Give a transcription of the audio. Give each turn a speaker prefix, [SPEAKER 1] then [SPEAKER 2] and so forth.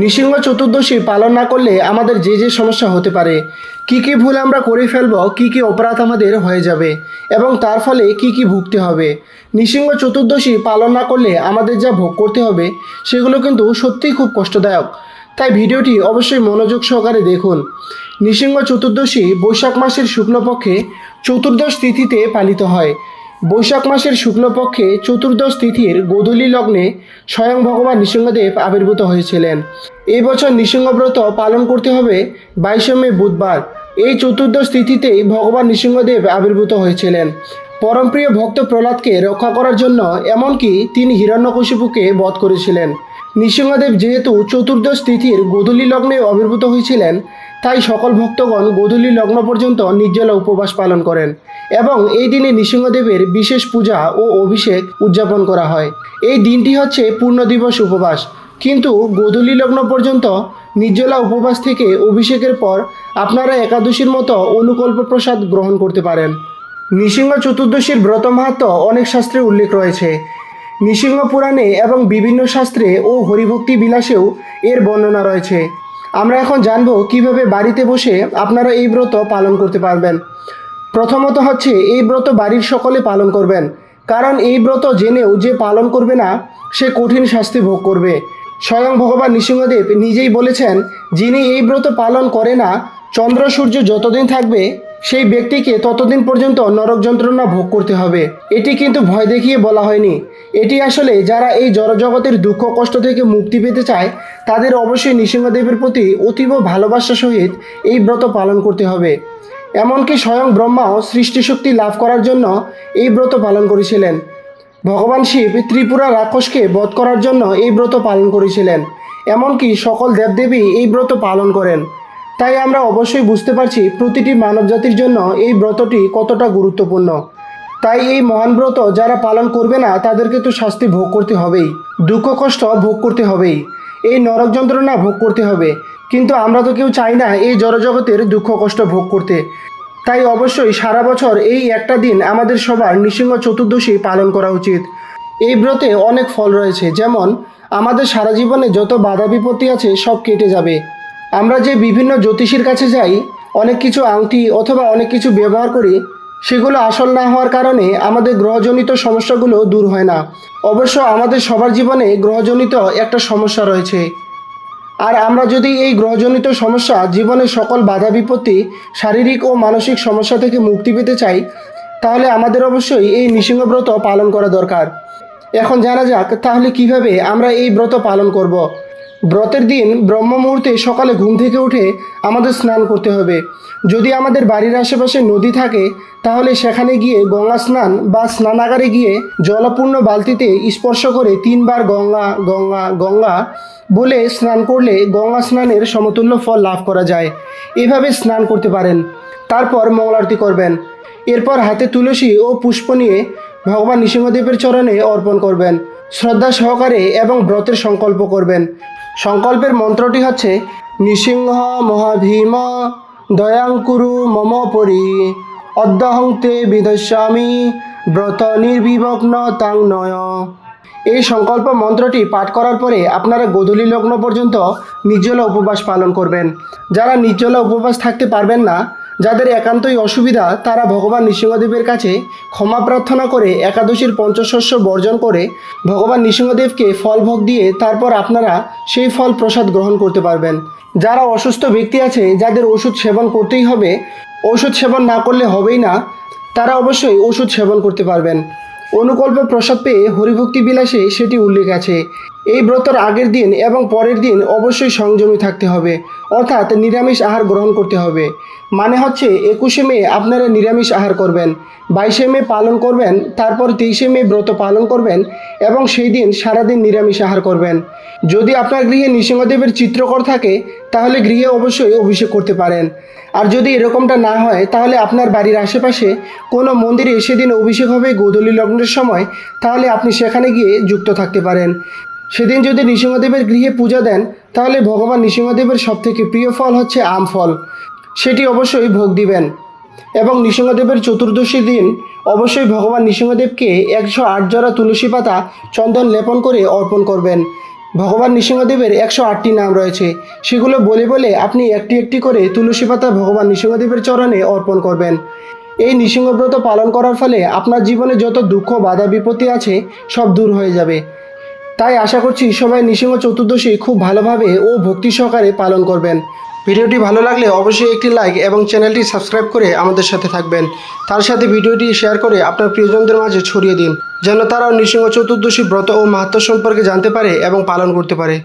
[SPEAKER 1] নৃসিংহ চতুর্দশী পালন না করলে আমাদের যে যে সমস্যা হতে পারে। কি কি ভুল আমরা করে ফেলব, কি কি অপরাধ আমাদের হয়ে যাবে এবং তার ফলে কি কি ভুগতে হবে। নৃসিংহ চতুর্দশী পালন না করলে আমাদের যা ভোগ করতে হবে, সেগুলো কিন্তু সত্যিই খুব কষ্টদায়ক। তাই ভিডিওটি অবশ্যই মনোযোগ সহকারে দেখুন। নৃসিংহ চতুর্দশী বৈশাখ মাসের শুক্লপক্ষে চতুর্দশ তিথিতে পালিত হয়। বৈশাখ মাসের শুক্লপক্ষে চতুর্দশ তিথির গোধূলি লগ্নে স্বয়ং ভগবান নৃসিংহদেব আবির্ভূত হয়েছিলেন। এই বছর নৃসিংহব্রত পালন করতে হবে বাইশে মে বুধবার। এই চতুর্দশ তিথিতেই ভগবান নৃসিংহদেব আবির্ভূত হয়েছিলেন। পরমপ্রিয় ভক্ত প্রহ্লাদকে রক্ষা করার জন্য এমনকি তিনি হিরণ্যকশিপুকে বধ করেছিলেন। নৃসিংহদেব যেহেতু চতুর্দশ তিথির গোধূলি লগ্নে আবির্ভূত হয়েছিলেন, তাই সকল ভক্তগণ গোধূলি লগ্ন পর্যন্ত নির্জলা উপবাস পালন করেন এবং এই দিনে নৃসিংহদেবের বিশেষ পূজা ও অভিষেক উদযাপন করা হয়। এই দিনটি হচ্ছে পূর্ণ দিবস উপবাস। কিন্তু গোধূলি লগ্ন পর্যন্ত নির্জলা উপবাস থেকে অভিষেকের পর আপনারা একাদশীর মতো অনুকল্প প্রসাদ গ্রহণ করতে পারেন। নৃসিংহ চতুর্দশীর ব্রত মাহাত্ম অনেক শাস্ত্রে উল্লেখ রয়েছে। নৃসিংহ পুরাণে এবং বিভিন্ন শাস্ত্রে ও হরিভক্তি বিলাসেও এর বর্ণনা রয়েছে। আমরা এখন জানব কীভাবে বাড়িতে বসে আপনারা এই ব্রত পালন করতে পারবেন। প্রথমত হচ্ছে, এই ব্রত বাড়ির সকলে পালন করবেন। কারণ এই ব্রত জেনেও যে পালন করবে না, সে কঠিন শাস্তি ভোগ করবে। স্বয়ং ভগবান নৃসিংহদেব নিজেই বলেছেন, যিনি এই ব্রত পালন করে না, চন্দ্র সূর্য যতদিন থাকবে, সেই ব্যক্তিকে ততদিন পর্যন্ত নরক যন্ত্রণা ভোগ করতে হবে। এটি কিন্তু ভয় দেখিয়ে বলা হয়নি। এটি আসলে যারা এই জড়জগতের দুঃখ কষ্ট থেকে মুক্তি পেতে চায়, তাদের অবশ্যই নৃসিংহদেবের প্রতি অতীব ভালোবাসা সহিত এই ব্রত পালন করতে হবে। এমনকি স্বয়ং ব্রহ্মাও সৃষ্টিশক্তি লাভ করার জন্য এই ব্রত পালন করেছিলেন। ভগবান শিব ত্রিপুরা রাক্ষসকে বধ করার জন্য এই ব্রত পালন করেছিলেন। এমনকি সকল দেবদেবী এই ব্রত পালন করেন। তাই আমরা অবশ্যই বুঝতে পারছি প্রতিটি মানবজাতির জন্য এই ব্রতটি কতটা গুরুত্বপূর্ণ। তাই এই মহান ব্রত যারা পালন করবে না, তাদেরকে তো শাস্তি ভোগ করতে হবেই। দুঃখ, কষ্ট ভোগ করতে হবেই। এই নরক যন্ত্রণা ভোগ করতে হবে। কিন্তু আমরা তো কেউ চাই না এই জড়জগতের দুঃখ, কষ্ট ভোগ করতে। তাই অবশ্যই সারা বছর এই একটা দিন আমাদের সবার নৃসিংহ চতুর্দশী পালন করা উচিত। এই ব্রতে অনেক ফল রয়েছে, যেমন আমাদের সারা জীবনে যত বাধা বিপত্তি আছে সব কেটে যাবে। আমরা যে বিভিন্ন জ্যোতিষীর কাছে যাই, অনেক কিছু আংটি অথবা অনেক কিছু ব্যবহার করি, সেগুলো আসল না হওয়ার কারণে আমাদের গ্রহজনিত সমস্যাগুলো দূর হয় না। অবশ্য আমাদের সবার জীবনে গ্রহজনিত একটা সমস্যা রয়েছে। আর আমরা যদি এই গ্রহজনিত সমস্যা, জীবনের সকল বাধা বিপত্তি, শারীরিক ও মানসিক সমস্যা থেকে মুক্তি পেতে চাই, তাহলে আমাদের অবশ্যই এই নৃসিংহব্রত পালন করা দরকার এখন জানা যাক, তাহলে কীভাবে আমরা এই ব্রত পালন করব। ব্রতের দিন ব্রহ্ম মুহূর্তে সকালে ঘুম থেকে উঠে আমাদের স্নান করতে হবে। যদি আমাদের বাড়ির আশেপাশে নদী থাকে, তাহলে সেখানে গিয়ে গঙ্গা স্নান বা স্নানাগারে গিয়ে জলপূর্ণ বালতিতে স্পর্শ করে তিনবার গঙ্গা গঙ্গা গঙ্গা বলে স্নান করলে গঙ্গা স্নানের সমতুল্য ফল লাভ করা যায়। এভাবে স্নান করতে পারেন। তারপর মঙ্গলারতি করবেন। এরপর হাতে তুলসী ও পুষ্প নিয়ে ভগবান নৃসিংহদেবের চরণে অর্পণ করবেন। শ্রদ্ধা সহকারে এবং ব্রতের সংকল্প করবেন। সংকল্পের মন্ত্রটি হচ্ছে, নৃসিংহ মহাভীম দয়াঙ্কুরু মম পরি অদ্যহংতে বিধস্বামী, ব্রত নির্বিভগ্ন তাং নয় এই সংকল্প মন্ত্রটি পাঠ করার পরে আপনারা গোধূলি লগ্ন পর্যন্ত নির্জলা উপবাস পালন করবেন। যারা নির্জলা উপবাস থাকতে পারবেন না যাদের একান্তই অসুবিধা, তারা ভগবান নৃসিংহদেবের কাছে ক্ষমা প্রার্থনা করে একাদশীর পঞ্চশস্য বর্জন করে ভগবান নৃসিংহদেবকে ফল ভোগ দিয়ে তারপর আপনারা সেই ফল প্রসাদ গ্রহণ করতে পারবেন। যারা অসুস্থ ব্যক্তি আছে, যাদের ওষুধ সেবন করতেই হবে, ওষুধ সেবন না করলে হবেই না, তারা অবশ্যই ওষুধ সেবন করতে পারবেন। অনুকল্প প্রসাদ পেয়ে হরিভক্তি বিলাসে সেটি উল্লেখ আছে। এই ব্রতর আগের দিন এবং পরের দিন অবশ্যই সংযমী থাকতে হবে, অর্থাৎ নিরামিষ আহার গ্রহণ করতে হবে। মানে হচ্ছে, একুশে মে আপনারা নিরামিষ আহার করবেন, বাইশে মে পালন করবেন, তারপর তেইশে মে ব্রত পালন করবেন এবং সেই দিন সারাদিন নিরামিষ আহার করবেন। যদি আপনার গৃহে নৃসিংহদেবের চিত্রকর থাকে, তাহলে গৃহে অবশ্যই অভিষেক করতে পারেন। আর যদি এরকমটা না হয়, তাহলে আপনার বাড়ির আশেপাশে কোনো মন্দিরে সেদিন অভিষেক হবে গোধূলি লগ্নের সময়, তাহলে আপনি সেখানে গিয়ে যুক্ত থাকতে পারেন। সেদিন যদি নৃসিংহদেবের গৃহে পূজা দেন, তাহলে ভগবান নৃসিংহদেবের সবথেকে প্রিয় ফল হচ্ছে আম ফল। সেটি অবশ্যই ভোগ দিবেন। এবং নৃসিংহদেবের চতুর্দশী দিন অবশ্যই ভগবান নৃসিংহদেবকে একশো আট জোড়া তুলসী পাতা চন্দন লেপন করে অর্পণ করবেন। ভগবান নৃসিংহদেবের একশো আটটি নাম রয়েছে। সেগুলো বলে বলে আপনি একটি একটি করে তুলসী পাতা ভগবান নৃসিংহদেবের চরণে অর্পণ করবেন। এই নৃসিংহব্রত পালন করার ফলে আপনার জীবনে যত দুঃখ, বাধা, বিপত্তি আছে, সব দূর হয়ে যাবে। তাই আশা করছি সবাই নৃসিংহ চতুর্দশী খুব ভালোভাবে ও ভক্তি সহকারে পালন করবেন। ভিডিওটি ভালো লাগলে অবশ্যই একটি লাইক এবং চ্যানেলটি সাবস্ক্রাইব করে আমাদের সাথে থাকবেন। তার সাথে ভিডিওটি শেয়ার করে আপনার প্রিয়জনদের মাঝে ছড়িয়ে দিন, যেন তারাও নৃসিংহ চতুর্দশী ব্রত ও মাহাত্ম সম্পর্কে জানতে পারে এবং পালন করতে পারে।